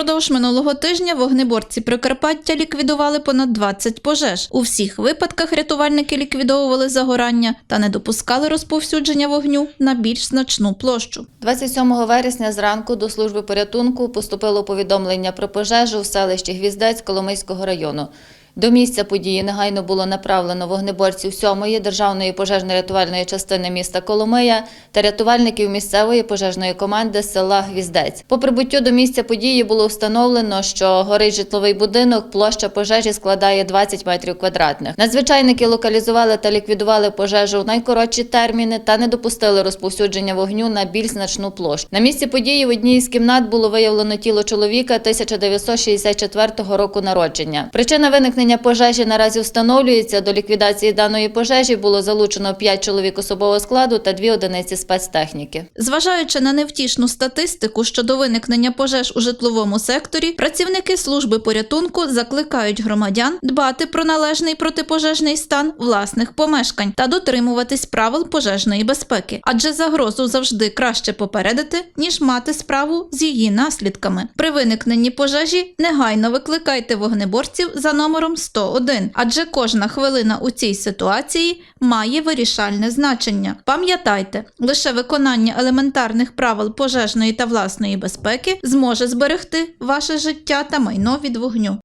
Впродовж минулого тижня вогнеборці Прикарпаття ліквідували понад 20 пожеж. У всіх випадках рятувальники ліквідовували загорання та не допускали розповсюдження вогню на більш значну площу. 27 вересня зранку до служби порятунку поступило повідомлення про пожежу в селищі Гвіздець Коломийського району. До місця події негайно було направлено вогнеборців 7-ї державної пожежно-рятувальної частини міста Коломия та рятувальників місцевої пожежної команди села Гвіздець. По прибуттю до місця події було встановлено, що горить житловий будинок, площа пожежі складає 20 метрів квадратних. Надзвичайники локалізували та ліквідували пожежу в найкоротші терміни та не допустили розповсюдження вогню на більш значну площу. На місці події в одній із кімнат було виявлено тіло чоловіка 1964 року народження. Причина виникнення пожежі наразі встановлюється. До ліквідації даної пожежі було залучено 5 чоловік особового складу та 2 одиниці спецтехніки. Зважаючи на невтішну статистику щодо виникнення пожеж у житловому секторі, працівники служби порятунку закликають громадян дбати про належний протипожежний стан власних помешкань та дотримуватись правил пожежної безпеки, адже загрозу завжди краще попередити, ніж мати справу з її наслідками. При виникненні пожежі негайно викликайте вогнеборців за номером 101, адже кожна хвилина у цій ситуації має вирішальне значення. Пам'ятайте, лише виконання елементарних правил пожежної та власної безпеки зможе зберегти ваше життя та майно від вогню.